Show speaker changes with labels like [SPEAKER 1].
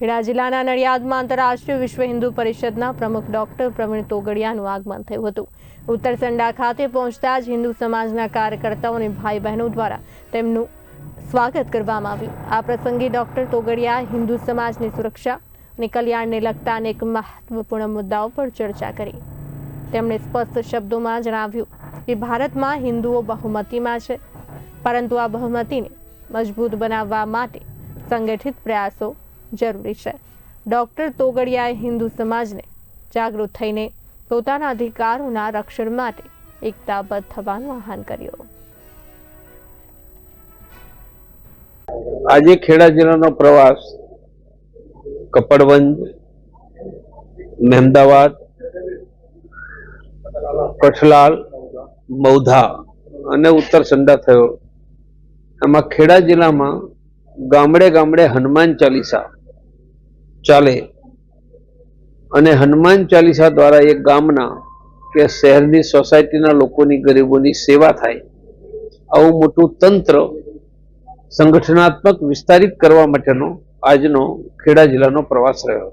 [SPEAKER 1] ખેડા જિલ્લાના નડિયાદમાં આંતરરાષ્ટ્રીય વિશ્વ હિન્દુ પરિષદના પ્રમુખ ડોક્ટર પ્રવીણ તોગડિયાનું આગમન થયું હતું. ઉત્તરસંડા ખાતે પહોંચતા જ હિન્દુ સમાજના કાર્યકર્તાઓ અને ભાઈ બહેનો દ્વારા તેમનું સ્વાગત કરવામાં આવ્યું. આ પ્રસંગે ડોક્ટર તોગડિયા હિન્દુ સમાજની સુરક્ષા અને કલ્યાણને લગતા અનેક મહત્વપૂર્ણ મુદ્દાઓ પર ચર્ચા કરી. તેમણે સ્પષ્ટ શબ્દોમાં જણાવ્યું કે ભારતમાં હિન્દુઓ બહુમતીમાં છે, પરંતુ આ બહુમતીને મજબૂત બનાવવા માટે સંગઠિત પ્રયાસો જરૂરી છે. ડોક્ટર તોગડિયાએ હિન્દુ સમાજને જાગૃત થઈને પોતાના અધિકારોના રક્ષણ માટે એકતાબદ્ધ થવાનું આહવાન કર્યું.
[SPEAKER 2] આજે ખેડા જિલ્લાનો પ્રવાસ, કપડવંજ, મહેમદાવાદ, કઠલાલ મૌધા અને ઉત્તર સંડા થયો. આમાં ખેડા જિલ્લામાં ગામડે ગામડે હનુમાન ચાલીસા ચાલે. અને હનુમાન ચાલીસા દ્વારા એક ગામના કે શહેરની સોસાયટીના લોકોની ગરીબોની સેવા થાય. આવું મોટું તંત્ર સંગઠનાત્મક વિસ્તારિત કરવા માટેનો આજનો ખેડા જિલ્લાનો પ્રવાસ રહ્યો.